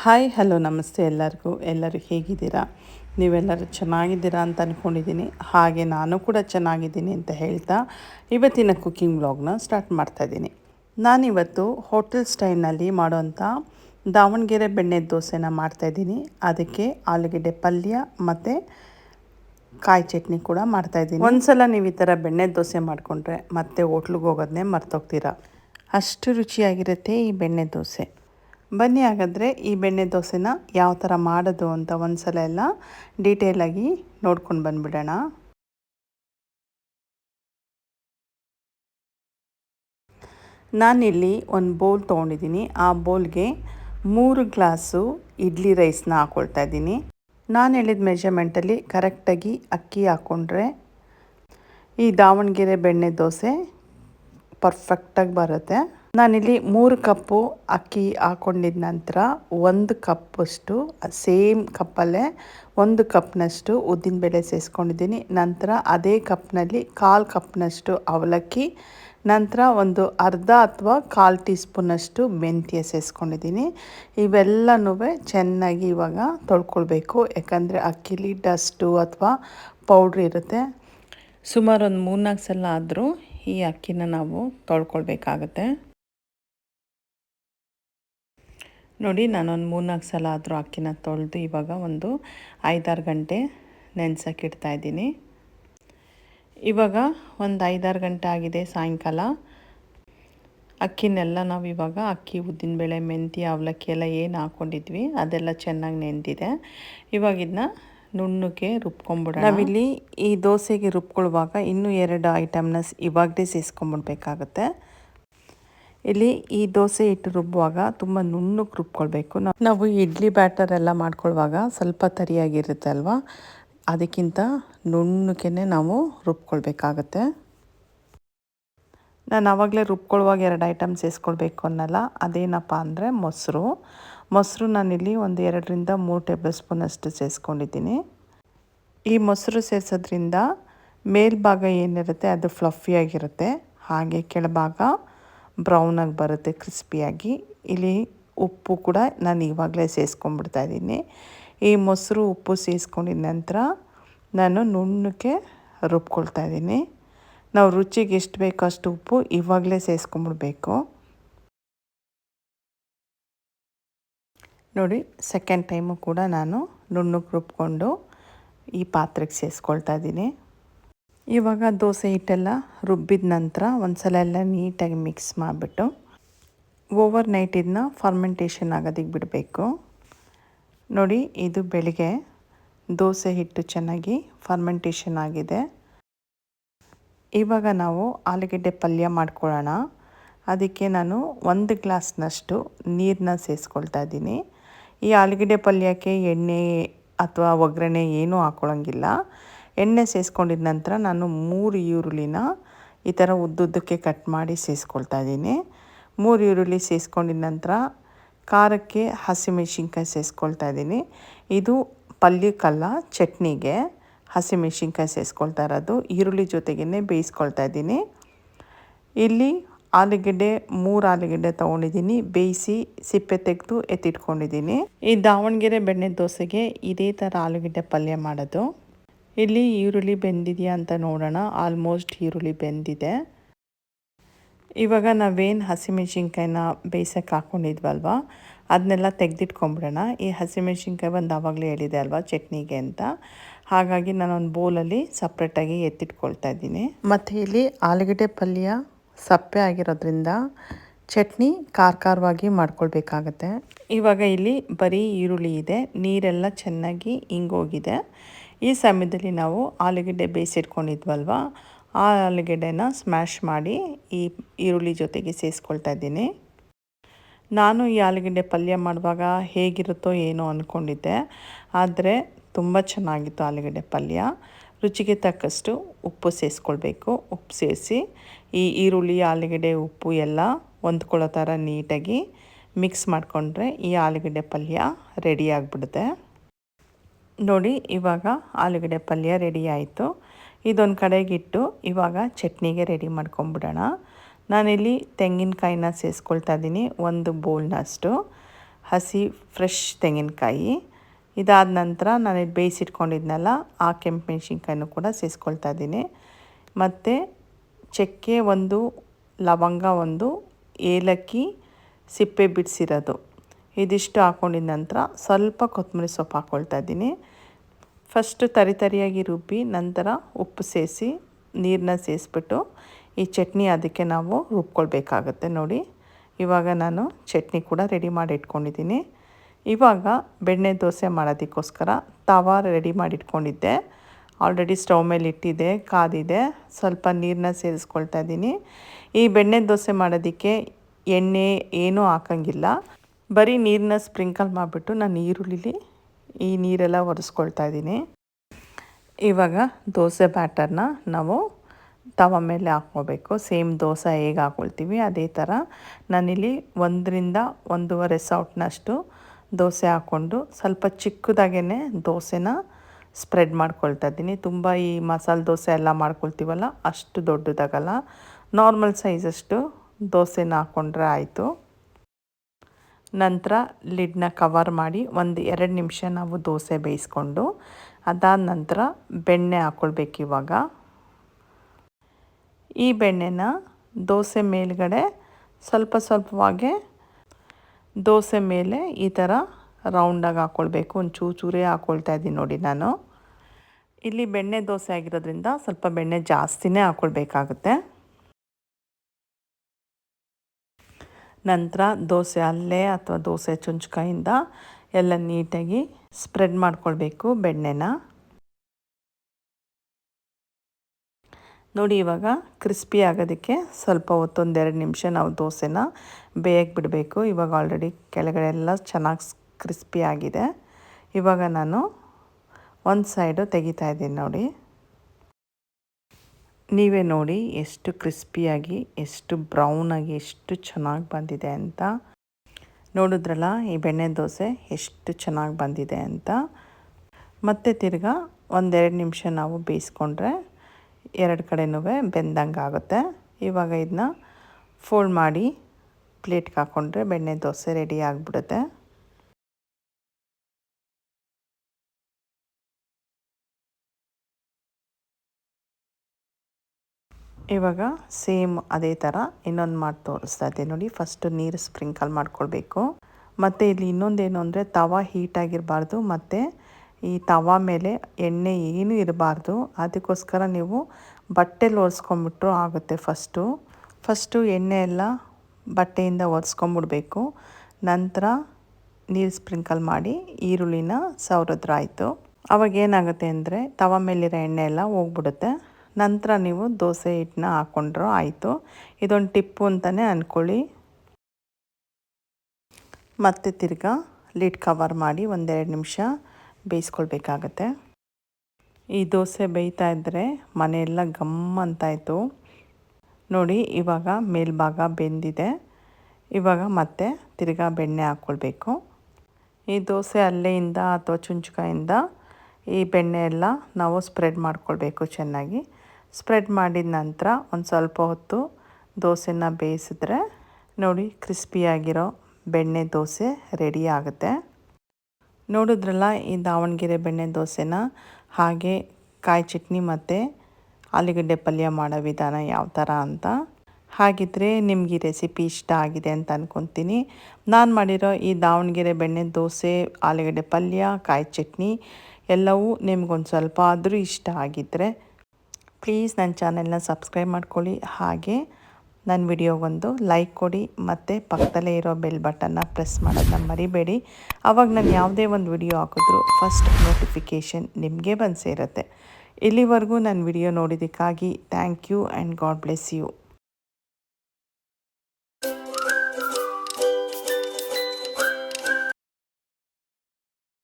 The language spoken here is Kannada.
ಹಾಯ್ ಹಲೋ ನಮಸ್ತೆ ಎಲ್ಲರಿಗೂ. ಎಲ್ಲರೂ ಹೇಗಿದ್ದೀರಾ? ನೀವೆಲ್ಲರೂ ಚೆನ್ನಾಗಿದ್ದೀರಾ ಅಂತ ಅಂದ್ಕೊಂಡಿದ್ದೀನಿ ಹಾಗೆ ನಾನು ಕೂಡ ಚೆನ್ನಾಗಿದ್ದೀನಿ ಅಂತ ಹೇಳ್ತಾ ಇವತ್ತಿನ ಕುಕ್ಕಿಂಗ್ ವ್ಲಾಗ್ನ ಸ್ಟಾರ್ಟ್ ಮಾಡ್ತಾಯಿದ್ದೀನಿ ನಾನಿವತ್ತು ಹೋಟೆಲ್ ಸ್ಟೈಲ್ನಲ್ಲಿ ಮಾಡೋಂಥ ದಾವಣಗೆರೆ ಬೆಣ್ಣೆ ದೋಸೆನ ಮಾಡ್ತಾಯಿದ್ದೀನಿ ಅದಕ್ಕೆ ಆಲೂಗೆಡ್ಡೆ ಪಲ್ಯ ಮತ್ತು ಕಾಯಿ ಚಟ್ನಿ ಕೂಡ ಮಾಡ್ತಾಯಿದ್ದೀನಿ ಒಂದ್ಸಲ ನೀವು ಈ ಥರ ಬೆಣ್ಣೆ ದೋಸೆ ಮಾಡಿಕೊಂಡ್ರೆ ಮತ್ತೆ ಹೋಟ್ಲಿಗೆ ಹೋಗೋದನ್ನೇ ಮರ್ತೋಗ್ತೀರಾ? ಅಷ್ಟು ರುಚಿಯಾಗಿರುತ್ತೆ ಈ ಬೆಣ್ಣೆ ದೋಸೆ. ಬನ್ನಿ ಹಾಗಾದರೆ ಈ ಬೆಣ್ಣೆ ದೋಸೆನ ಯಾವ ಥರ ಮಾಡೋದು ಅಂತ ಒಂದ್ಸಲ ಎಲ್ಲ ಡೀಟೇಲಾಗಿ ನೋಡ್ಕೊಂಡು ಬಂದುಬಿಡೋಣ. ನಾನಿಲ್ಲಿ ಒಂದು ಬೌಲ್ ತೊಗೊಂಡಿದ್ದೀನಿ. ಆ ಬೌಲ್ಗೆ ಮೂರು ಗ್ಲಾಸು ಇಡ್ಲಿ ರೈಸ್ನ ಹಾಕ್ಕೊಳ್ತಾ ಇದ್ದೀನಿ. ನಾನು ಹೇಳಿದ ಮೆಜರ್ಮೆಂಟಲ್ಲಿ ಕರೆಕ್ಟಾಗಿ ಅಕ್ಕಿ ಹಾಕ್ಕೊಂಡ್ರೆ ಈ ದಾವಣಗೆರೆ ಬೆಣ್ಣೆ ದೋಸೆ ಪರ್ಫೆಕ್ಟಾಗಿ ಬರುತ್ತೆ. ನಾನಿಲ್ಲಿ ಮೂರು ಕಪ್ಪು ಅಕ್ಕಿ ಹಾಕ್ಕೊಂಡಿದ್ದ ನಂತರ ಒಂದು ಕಪ್ಪಷ್ಟು, ಸೇಮ್ ಕಪ್ಪಲ್ಲೇ ಒಂದು ಕಪ್ನಷ್ಟು ಉದ್ದಿನಬೇಳೆ ಸೇರಿಸ್ಕೊಂಡಿದ್ದೀನಿ ನಂತರ ಅದೇ ಕಪ್ನಲ್ಲಿ ಕಾಲು ಕಪ್ನಷ್ಟು ಅವಲಕ್ಕಿ, ನಂತರ ಒಂದು ಅರ್ಧ ಅಥವಾ ಕಾಲು ಟೀ ಸ್ಪೂನಷ್ಟು ಮೆಂತ್ಯ ಸೇರಿಸ್ಕೊಂಡಿದ್ದೀನಿ ಇವೆಲ್ಲನೂ ಚೆನ್ನಾಗಿ ಇವಾಗ ತೊಳ್ಕೊಳ್ಬೇಕು. ಯಾಕಂದರೆ ಅಕ್ಕಿಲಿ ಡಸ್ಟು ಅಥವಾ ಪೌಡ್ರ್ ಇರುತ್ತೆ. ಸುಮಾರು ಒಂದು ಮೂರ್ನಾಲ್ಕು ಸಲ ಆದರೂ ಈ ಅಕ್ಕಿನ ನಾವು ತೊಳ್ಕೊಳ್ಬೇಕಾಗತ್ತೆ. ನೋಡಿ, ನಾನೊಂದು ಮೂರ್ನಾಲ್ಕು ಸಲ ಆದರೂ ಅಕ್ಕಿನ ತೊಳೆದು ಇವಾಗ ಒಂದು ಐದಾರು ಗಂಟೆ ನೆನೆಸೋಕೆ ಇಡ್ತಾಯಿದ್ದೀನಿ ಇವಾಗ ಒಂದು ಐದಾರು ಗಂಟೆ ಆಗಿದೆ ಸಾಯಂಕಾಲ. ಅಕ್ಕಿನೆಲ್ಲ ನಾವು ಇವಾಗ ಅಕ್ಕಿ ಉದ್ದಿನಬೇಳೆ ಮೆಂತ್ಯ, ಅವಲಕ್ಕಿ ಎಲ್ಲ ಏನು ಹಾಕ್ಕೊಂಡಿದ್ವಿ ಅದೆಲ್ಲ ಚೆನ್ನಾಗಿ ನೆಂದಿದೆ. ಇವಾಗ ಇದನ್ನ ನುಣ್ಣಗೆ ರುಬ್ಕೊಂಬಿಡೋಣ. ನಾವಿಲ್ಲಿ ಈ ದೋಸೆಗೆ ರುಬ್ಕೊಳ್ಳುವಾಗ ಇನ್ನೂ ಎರಡು ಐಟಮ್ನ ಇವಾಗಲೇ ಸೇರಿಸ್ಕೊಂಬಿಡ್ಬೇಕಾಗತ್ತೆ ಇಲ್ಲಿ ಈ ದೋಸೆ ಹಿಟ್ಟು ರುಬ್ಬುವಾಗ ತುಂಬ ನುಣ್ಣಗೆ ರುಬ್ಕೊಳ್ಬೇಕು. ನಾವು ಇಡ್ಲಿ ಬ್ಯಾಟರ್ ಎಲ್ಲ ಮಾಡ್ಕೊಳ್ಳುವಾಗ ಸ್ವಲ್ಪ ತರಿಯಾಗಿರುತ್ತೆ ಅಲ್ವಾ? ಅದಕ್ಕಿಂತ ನುಣ್ಣಕ್ಕೆ ನಾವು ರುಬ್ಕೊಳ್ಬೇಕಾಗತ್ತೆ. ನಾನು ಆವಾಗಲೇ ರುಬ್ಕೊಳ್ಳುವಾಗ ಎರಡು ಐಟಮ್ ಸೇರಿಸ್ಕೊಳ್ಬೇಕು ಅನ್ನಲ್ಲ, ಅದೇನಪ್ಪ ಅಂದರೆ ಮೊಸರು. ಮೊಸರು ನಾನಿಲ್ಲಿ ಒಂದು ಎರಡರಿಂದ ಮೂರು ಟೇಬಲ್ ಸ್ಪೂನಷ್ಟು ಸೇರಿಸ್ಕೊಂಡಿದ್ದೀನಿ ಈ ಮೊಸರು ಸೇರಿಸೋದ್ರಿಂದ ಮೇಲ್ಭಾಗ ಏನಿರುತ್ತೆ ಅದು ಫ್ಲಫಿಯಾಗಿರುತ್ತೆ ಹಾಗೆ ಕೆಳಭಾಗ ಬ್ರೌನಾಗಿ ಬರುತ್ತೆ ಕ್ರಿಸ್ಪಿಯಾಗಿ ಇಲ್ಲಿ ಉಪ್ಪು ಕೂಡ ನಾನು ಇವಾಗಲೇ ಸೇರಿಸ್ಕೊಂಡ್ಬಿಡ್ತಾ ಇದ್ದೀನಿ ಈ ಮೊಸರು ಉಪ್ಪು ಸೇರಿಸ್ಕೊಂಡಿದ ನಂತರ ನಾನು ನುಣ್ಣಕ್ಕೆ ರುಬ್ಕೊಳ್ತಾ ಇದ್ದೀನಿ ನಾವು ರುಚಿಗೆ ಎಷ್ಟು ಬೇಕೋ ಅಷ್ಟು ಉಪ್ಪು ಇವಾಗಲೇ ಸೇರಿಸ್ಕೊಂಬಿಡ್ಬೇಕು ನೋಡಿ ಸೆಕೆಂಡ್ ಟೈಮು ಕೂಡ ನಾನು ನುಣ್ಣಗೆ ರುಬ್ಕೊಂಡು ಈ ಪಾತ್ರೆಗೆ ಸೇರಿಸ್ಕೊಳ್ತಾ ಇದ್ದೀನಿ ಇವಾಗ ದೋಸೆ ಹಿಟ್ಟೆಲ್ಲ ರುಬ್ಬಿದ ನಂತರ ಒಂದು ಸಲ ಎಲ್ಲ ನೀಟಾಗಿ ಮಿಕ್ಸ್ ಮಾಡಿಬಿಟ್ಟು ಓವರ್ ನೈಟ್ ಇದನ್ನ ಫರ್ಮೆಂಟೇಷನ್ ಆಗೋದಕ್ಕೆ ಬಿಡಬೇಕು. ನೋಡಿ, ಇದು ಬೆಳಿಗ್ಗೆ ದೋಸೆ ಹಿಟ್ಟು ಚೆನ್ನಾಗಿ ಫರ್ಮೆಂಟೇಷನ್ ಆಗಿದೆ. ಇವಾಗ ನಾವು ಆಲೂಗೆಡ್ಡೆ ಪಲ್ಯ ಮಾಡ್ಕೊಳ್ಳೋಣ. ಅದಕ್ಕೆ ನಾನು ಒಂದು ಗ್ಲಾಸ್ನಷ್ಟು ನೀರನ್ನ ಸೇರಿಸ್ಕೊಳ್ತಾ ಇದ್ದೀನಿ. ಈ ಆಲೂಗಡ್ಡೆ ಪಲ್ಯಕ್ಕೆ ಎಣ್ಣೆ ಅಥವಾ ಒಗ್ಗರಣೆ ಏನೂ ಹಾಕ್ಕೊಳ್ಳೋಂಗಿಲ್ಲ ಎಣ್ಣೆ ಸೇರಿಸ್ಕೊಂಡಿದ ನಂತರ ನಾನು ಮೂರು ಈರುಳ್ಳಿನ ಈ ಥರ ಉದ್ದುದ್ದಕ್ಕೆ ಕಟ್ ಮಾಡಿ ಸೇರಿಸ್ಕೊಳ್ತಾ ಇದ್ದೀನಿ. ಮೂರು ಈರುಳ್ಳಿ ಸೇರಿಸ್ಕೊಂಡಿದ ನಂತರ ಖಾರಕ್ಕೆ ಹಸಿಮೆಣ್ಸಿನ್ಕಾಯಿ ಸೇರಿಸ್ಕೊಳ್ತಾ ಇದ್ದೀನಿ. ಇದು ಪಲ್ಯಕ್ಕಲ್ಲ, ಚಟ್ನಿಗೆ ಹಸಿಮೆಣ್ಸಿನ್ಕಾಯಿ ಸೇರಿಸ್ಕೊಳ್ತಾ ಇರೋದು. ಈರುಳ್ಳಿ ಜೊತೆಗೇ ಬೇಯಿಸ್ಕೊಳ್ತಾ ಇದ್ದೀನಿ. ಇಲ್ಲಿ ಆಲೂಗೆಡ್ಡೆ, ಮೂರು ಆಲೂಗೆಡ್ಡೆ ತೊಗೊಂಡಿದ್ದೀನಿ. ಬೇಯಿಸಿ ಸಿಪ್ಪೆ ತೆಗೆದು ಎತ್ತಿಟ್ಕೊಂಡಿದ್ದೀನಿ. ಈ ದಾವಣಗೆರೆ ಬೆಣ್ಣೆ ದೋಸೆಗೆ ಇದೇ ಥರ ಆಲೂಗೆಡ್ಡೆ ಪಲ್ಯ ಮಾಡೋದು. ಇಲ್ಲಿ ಈರುಳ್ಳಿ ಬೆಂದಿದೆಯಾ ಅಂತ ನೋಡೋಣ. ಆಲ್ಮೋಸ್ಟ್ ಈರುಳ್ಳಿ ಬೆಂದಿದೆ. ಇವಾಗ ನಾವೇನು ಹಸಿಮೆಣ್ಸಿನ್ಕಾಯಿನ ಬೇಯಿಸೋಕೆ ಹಾಕ್ಕೊಂಡಿದ್ವಲ್ವ ಅದನ್ನೆಲ್ಲ ತೆಗೆದಿಟ್ಕೊಂಬಿಡೋಣ. ಈ ಹಸಿಮೆಣ್ಸಿನ್ಕಾಯಿ ಒಂದು ಆವಾಗಲೇ ಹೇಳಿದೆ ಅಲ್ವಾ ಚಟ್ನಿಗೆ ಅಂತ. ಹಾಗಾಗಿ ನಾನೊಂದು ಬೌಲಲ್ಲಿ ಸಪ್ರೇಟಾಗಿ ಎತ್ತಿಟ್ಕೊಳ್ತಾ ಇದ್ದೀನಿ. ಮತ್ತು ಇಲ್ಲಿ ಆಲೂಗಡ್ಡೆ ಪಲ್ಯ ಸಪ್ಪೆ ಆಗಿರೋದ್ರಿಂದ ಚಟ್ನಿ ಖಾರ ಖಾರವಾಗಿ ಮಾಡ್ಕೊಳ್ಬೇಕಾಗತ್ತೆ. ಇವಾಗ ಇಲ್ಲಿ ಬರೀ ಈರುಳ್ಳಿ ಇದೆ. ನೀರೆಲ್ಲ ಚೆನ್ನಾಗಿ ಹಿಂಗೋಗಿದೆ ಈ ಸಮಯದಲ್ಲಿ ನಾವು ಆಲೂಗೆಡ್ಡೆ ಬೇಯಿಸಿಟ್ಕೊಂಡಿದ್ವಲ್ವ, ಆ ಆಲೂಗೆಡ್ಡೆನ ಸ್ಮ್ಯಾಶ್ ಮಾಡಿ ಈ ಈರುಳ್ಳಿ ಜೊತೆಗೆ ಸೇರಿಸ್ಕೊಳ್ತಾ ಇದ್ದೀನಿ. ನಾನು ಈ ಆಲೂಗೆಡ್ಡೆ ಪಲ್ಯ ಮಾಡುವಾಗ ಹೇಗಿರುತ್ತೋ ಏನೋ ಅಂದ್ಕೊಂಡಿದ್ದೆ ಆದರೆ ತುಂಬ ಚೆನ್ನಾಗಿತ್ತು ಆಲೂಗೆಡ್ಡೆ ಪಲ್ಯ. ರುಚಿಗೆ ತಕ್ಕಷ್ಟು ಉಪ್ಪು ಸೇರಿಸ್ಕೊಳ್ಬೇಕು ಉಪ್ಪು ಸೇರಿಸಿ ಈ ಈರುಳ್ಳಿ, ಆಲೂಗೆಡ್ಡೆ, ಉಪ್ಪು ಎಲ್ಲ ಹೊಂದ್ಕೊಳ್ಳೋ ಥರ ನೀಟಾಗಿ ಮಿಕ್ಸ್ ಮಾಡಿಕೊಂಡ್ರೆ ಈ ಆಲೂಗೆಡ್ಡೆ ಪಲ್ಯ ರೆಡಿ ಆಗಿಬಿಡುತ್ತೆ. ನೋಡಿ, ಇವಾಗ ಆಲೂಗಡ್ಡೆ ಪಲ್ಯ ರೆಡಿ ಆಯಿತು. ಇದೊಂದು ಕಡೆಗಿಟ್ಟು ಇವಾಗ ಚಟ್ನಿಗೆ ರೆಡಿ ಮಾಡ್ಕೊಂಬಿಡೋಣ. ನಾನಿಲ್ಲಿ ತೆಂಗಿನಕಾಯಿನ ಸೇರಿಸ್ಕೊಳ್ತಾ ಇದ್ದೀನಿ, ಒಂದು ಬೌಲ್ನಷ್ಟು. ಹಸಿ, ಫ್ರೆಶ್ ತೆಂಗಿನಕಾಯಿ. ಇದಾದ ನಂತರ ನಾನು ಬೇಯಿಸಿಟ್ಕೊಂಡಿದ್ನಲ್ಲ, ಆ ಕೆಂಪು ಮೆಣಸಿನ್ಕಾಯಿನೂ ಕೂಡ ಸೇರಿಸ್ಕೊಳ್ತಾ ಇದ್ದೀನಿ. ಮತ್ತು ಚಕ್ಕೆ ಒಂದು, ಲವಂಗ ಒಂದು, ಏಲಕ್ಕಿ, ಸಿಪ್ಪೆ ಬಿಡಿಸಿರೋದು. ಇದಿಷ್ಟು ಹಾಕ್ಕೊಂಡಿದ ನಂತರ ಸ್ವಲ್ಪ ಕೊತ್ತಂಬರಿ ಸೊಪ್ಪು ಹಾಕ್ಕೊಳ್ತಾ ಇದ್ದೀನಿ. ಫಸ್ಟು ತರಿ ತರಿಯಾಗಿ ರುಬ್ಬಿ ನಂತರ ಉಪ್ಪು ಸೇರಿಸಿ ನೀರನ್ನ ಸೇರಿಸ್ಬಿಟ್ಟು ಈ ಚಟ್ನಿ ಅದಕ್ಕೆ ನಾವು ರುಬ್ಕೊಳ್ಬೇಕಾಗತ್ತೆ ನೋಡಿ. ಇವಾಗ ನಾನು ಚಟ್ನಿ ಕೂಡ ರೆಡಿ ಮಾಡಿ ಇಟ್ಕೊಂಡಿದ್ದೀನಿ. ಇವಾಗ ಬೆಣ್ಣೆ ದೋಸೆ ಮಾಡೋದಕ್ಕೋಸ್ಕರ ತವ ರೆಡಿ ಮಾಡಿ ಇಟ್ಕೊಂಡಿದ್ದೆ. ಆಲ್ರೆಡಿ ಸ್ಟವ್ ಮೇಲೆ ಇಟ್ಟಿದೆ, ಕಾದಿದೆ. ಸ್ವಲ್ಪ ನೀರನ್ನ ಸೇರಿಸ್ಕೊಳ್ತಾ ಇದ್ದೀನಿ. ಈ ಬೆಣ್ಣೆ ದೋಸೆ ಮಾಡೋದಕ್ಕೆ ಎಣ್ಣೆ ಏನೂ ಹಾಕಂಗಿಲ್ಲ. ಬರೀ ನೀರನ್ನ ಸ್ಪ್ರಿಂಕಲ್ ಮಾಡಿಬಿಟ್ಟು ನಾನು ಈರುಳ್ಳಿಲಿ ಈ ನೀರೆಲ್ಲ ಒರೆಸ್ಕೊಳ್ತಾ ಇದ್ದೀನಿ. ಇವಾಗ ದೋಸೆ ಬ್ಯಾಟರ್ನ ನಾವು ತವ ಮೇಲೆ ಹಾಕ್ಕೋಬೇಕು. ಸೇಮ್ ದೋಸೆ ಹೇಗೆ ಹಾಕ್ಕೊಳ್ತೀವಿ ಅದೇ ಥರ ನಾನಿಲ್ಲಿ ಒಂದರಿಂದ ಒಂದೂವರೆ ಸೌಟ್ನಷ್ಟು ದೋಸೆ ಹಾಕ್ಕೊಂಡು ಸ್ವಲ್ಪ ಚಿಕ್ಕದಾಗೇ ದೋಸೆನ ಸ್ಪ್ರೆಡ್ ಮಾಡ್ಕೊಳ್ತಾ ಇದ್ದೀನಿ. ತುಂಬ ಈ ಮಸಾಲೆ ದೋಸೆ ಎಲ್ಲ ಮಾಡ್ಕೊಳ್ತೀವಲ್ಲ ಅಷ್ಟು ದೊಡ್ಡದಾಗಲ್ಲ. ನಾರ್ಮಲ್ ಸೈಜಷ್ಟು ದೋಸೆನ ಹಾಕ್ಕೊಂಡ್ರೆ ಆಯಿತು. ನಂತರ ಲಿಡ್ನ ಕವರ್ ಮಾಡಿ ಒಂದು ಎರಡು ನಿಮಿಷ ನಾವು ದೋಸೆ ಬೇಯಿಸ್ಕೊಂಡು, ಅದಾದ ನಂತರ ಬೆಣ್ಣೆ ಹಾಕ್ಕೊಳ್ಬೇಕು ಇವಾಗ. ಈ ಬೆಣ್ಣೆನ ದೋಸೆ ಮೇಲ್ಗಡೆ ಸ್ವಲ್ಪ ಸ್ವಲ್ಪವಾಗೆ ದೋಸೆ ಮೇಲೆ ಈ ಥರ ರೌಂಡಾಗಿ ಹಾಕ್ಕೊಳ್ಬೇಕು ಒಂದು ಚೂ ಚೂರೇ ಹಾಕ್ಕೊಳ್ತಾ ಇದ್ದೀನಿ ನೋಡಿ ನಾನು. ಇಲ್ಲಿ ಬೆಣ್ಣೆ ದೋಸೆ ಆಗಿರೋದ್ರಿಂದ ಸ್ವಲ್ಪ ಬೆಣ್ಣೆ ಜಾಸ್ತಿನೇ ಹಾಕ್ಕೊಳ್ಬೇಕಾಗುತ್ತೆ ನಂತರ ದೋಸೆ ಅಲ್ಲೇ ಅಥವಾ ದೋಸೆ ಚುಂಚ್ಕಾಯಿಂದ ಎಲ್ಲ ನೀಟಾಗಿ ಸ್ಪ್ರೆಡ್ ಮಾಡ್ಕೊಳ್ಬೇಕು ಬೆಣ್ಣೆನ. ನೋಡಿ ಇವಾಗ ಕ್ರಿಸ್ಪಿ ಆಗೋದಕ್ಕೆ ಸ್ವಲ್ಪ ಹೊತ್ತೊಂದೆರಡು ನಿಮಿಷ ನಾವು ದೋಸೆನ ಬೇಯಕ್ಕೆ ಬಿಡಬೇಕು. ಇವಾಗ ಆಲ್ರೆಡಿ ಕೆಳಗಡೆ ಎಲ್ಲ ಚೆನ್ನಾಗಿ ಕ್ರಿಸ್ಪಿ ಆಗಿದೆ. ಇವಾಗ ನಾನು ಒಂದು ಸೈಡು ತೆಗಿತಾ ಇದ್ದೀನಿ ನೋಡಿ. ನೀವೇ ನೋಡಿ ಎಷ್ಟು ಕ್ರಿಸ್ಪಿಯಾಗಿ, ಎಷ್ಟು ಬ್ರೌನಾಗಿ, ಎಷ್ಟು ಚೆನ್ನಾಗಿ ಬಂದಿದೆ ಅಂತ. ನೋಡಿದ್ರಲ್ಲ, ಈ ಬೆಣ್ಣೆ ದೋಸೆ ಎಷ್ಟು ಚೆನ್ನಾಗಿ ಬಂದಿದೆ ಅಂತ. ಮತ್ತೆ ತಿರ್ಗಾ ಒಂದೆರಡು ನಿಮಿಷ ನಾವು ಬೇಯಿಸ್ಕೊಂಡ್ರೆ ಎರಡು ಕಡೆನೂ ಬೆಂದಂಗೆ ಆಗುತ್ತೆ. ಇವಾಗ ಇದನ್ನ ಫೋಲ್ಡ್ ಮಾಡಿ ಪ್ಲೇಟ್ಗೆ ಹಾಕ್ಕೊಂಡ್ರೆ ಬೆಣ್ಣೆ ದೋಸೆ ರೆಡಿ ಆಗಿಬಿಡುತ್ತೆ. ಇವಾಗ ಸೇಮ್ ಅದೇ ಥರ ಇನ್ನೊಂದು ಮಾಡಿ ತೋರಿಸ್ತಾ ಇದ್ದೆ ನೋಡಿ. ಫಸ್ಟು ನೀರು ಸ್ಪ್ರಿಂಕಲ್ ಮಾಡ್ಕೊಳ್ಬೇಕು. ಮತ್ತು ಇಲ್ಲಿ ಇನ್ನೊಂದೇನು ಅಂದರೆ ತವ ಹೀಟಾಗಿರಬಾರ್ದು ಮತ್ತು ಈ ತವ ಮೇಲೆ ಎಣ್ಣೆ ಏನು ಇರಬಾರ್ದು. ಅದಕ್ಕೋಸ್ಕರ ನೀವು ಬಟ್ಟೆಲಿ ಒರೆಸ್ಕೊಂಬಿಟ್ರು ಆಗುತ್ತೆ ಫಸ್ಟು ಫಸ್ಟು ಎಣ್ಣೆ ಎಲ್ಲ ಬಟ್ಟೆಯಿಂದ ಒರೆಸ್ಕೊಂಬಿಡ್ಬೇಕು. ನಂತರ ನೀರು ಸ್ಪ್ರಿಂಕಲ್ ಮಾಡಿ ಈರುಳ್ಳಿನ ಸವರಿದ್ರಾಯಿತು ಆವಾಗ ಏನಾಗುತ್ತೆ ಅಂದರೆ ತವ ಮೇಲಿರೋ ಎಣ್ಣೆ ಎಲ್ಲ ಹೋಗ್ಬಿಡುತ್ತೆ. ನಂತರ ನೀವು ದೋಸೆ ಹಿಟ್ಟನ್ನ ಹಾಕ್ಕೊಂಡ್ರೂ ಆಯಿತು. ಇದೊಂದು ಟಿಪ್ಪು ಅಂತಲೇ ಅಂದ್ಕೊಳ್ಳಿ ಮತ್ತೆ ತಿರ್ಗಾ ಲಿಡ್ ಕವರ್ ಮಾಡಿ ಒಂದೆರಡು ನಿಮಿಷ ಬೇಯಿಸ್ಕೊಳ್ಬೇಕಾಗತ್ತೆ. ಈ ದೋಸೆ ಬೇಯ್ತಾ ಇದ್ದರೆ ಮನೆಯೆಲ್ಲ ಗಮ್ ಅಂತಾಯಿತು. ನೋಡಿ, ಇವಾಗ ಮೇಲ್ಭಾಗ ಬೆಂದಿದೆ. ಇವಾಗ ಮತ್ತೆ ತಿರ್ಗಾ ಬೆಣ್ಣೆ ಹಾಕ್ಕೊಳ್ಬೇಕು ಈ ದೋಸೆ ಅಲ್ಲೆಯಿಂದ ಅಥವಾ ಚುಂಚುಕಾಯಿಂದ ಈ ಬೆಣ್ಣೆ ಎಲ್ಲ ನಾವು ಸ್ಪ್ರೆಡ್ ಮಾಡ್ಕೊಳ್ಬೇಕು ಚೆನ್ನಾಗಿ. ಸ್ಪ್ರೆಡ್ ಮಾಡಿದ ನಂತರ ಒಂದು ಸ್ವಲ್ಪ ಹೊತ್ತು ದೋಸೆನ ಬೇಯಿಸಿದ್ರೆ ನೋಡಿ ಕ್ರಿಸ್ಪಿಯಾಗಿರೋ ಬೆಣ್ಣೆ ದೋಸೆ ರೆಡಿ ಆಗುತ್ತೆ. ನೋಡಿದ್ರಲ್ಲ ಈ ದಾವಣಗೆರೆ ಬೆಣ್ಣೆ ದೋಸೆನ ಹಾಗೆ ಕಾಯಿ ಚಟ್ನಿ ಮತ್ತು ಆಲೂಗಡ್ಡೆ ಪಲ್ಯ ಮಾಡೋ ವಿಧಾನ ಯಾವ ಥರ ಅಂತ. ಹಾಗಿದ್ರೆ ನಿಮ್ಗೆ ರೆಸಿಪಿ ಇಷ್ಟ ಆಗಿದೆ ಅಂತ ಅಂದ್ಕೊತೀನಿ ನಾನು ಮಾಡಿರೋ ಈ ದಾವಣಗೆರೆ ಬೆಣ್ಣೆ ದೋಸೆ, ಆಲೂಗಡ್ಡೆ ಪಲ್ಯ, ಕಾಯಿ ಚಟ್ನಿ ಎಲ್ಲವೂ ನಿಮ್ಗೊಂದು ಸ್ವಲ್ಪ ಆದರೂ ಇಷ್ಟ ಆಗಿದ್ದರೆ ಪ್ಲೀಸ್ ನನ್ನ ಚಾನೆಲ್ನ ಸಬ್ಸ್ಕ್ರೈಬ್ ಮಾಡ್ಕೊಳ್ಳಿ. ಹಾಗೆ ನನ್ನ ವಿಡಿಯೋಗೊಂದು ಲೈಕ್ ಕೊಡಿ. ಮತ್ತು ಪಕ್ಕದಲ್ಲೇ ಇರೋ ಬೆಲ್ ಬಟನ್ನ ಪ್ರೆಸ್ ಮಾಡೋದನ್ನ ಮರಿಬೇಡಿ. ಆವಾಗ ನಾನು ಯಾವುದೇ ಒಂದು ವಿಡಿಯೋ ಹಾಕಿದ್ರು ಫಸ್ಟ್ ನೋಟಿಫಿಕೇಷನ್ ನಿಮಗೆ ಬಂದು ಸೇರುತ್ತೆ. ಇಲ್ಲಿವರೆಗೂ ನನ್ನ video ನೋಡಿದ್ದಕ್ಕಾಗಿ thank you and God bless you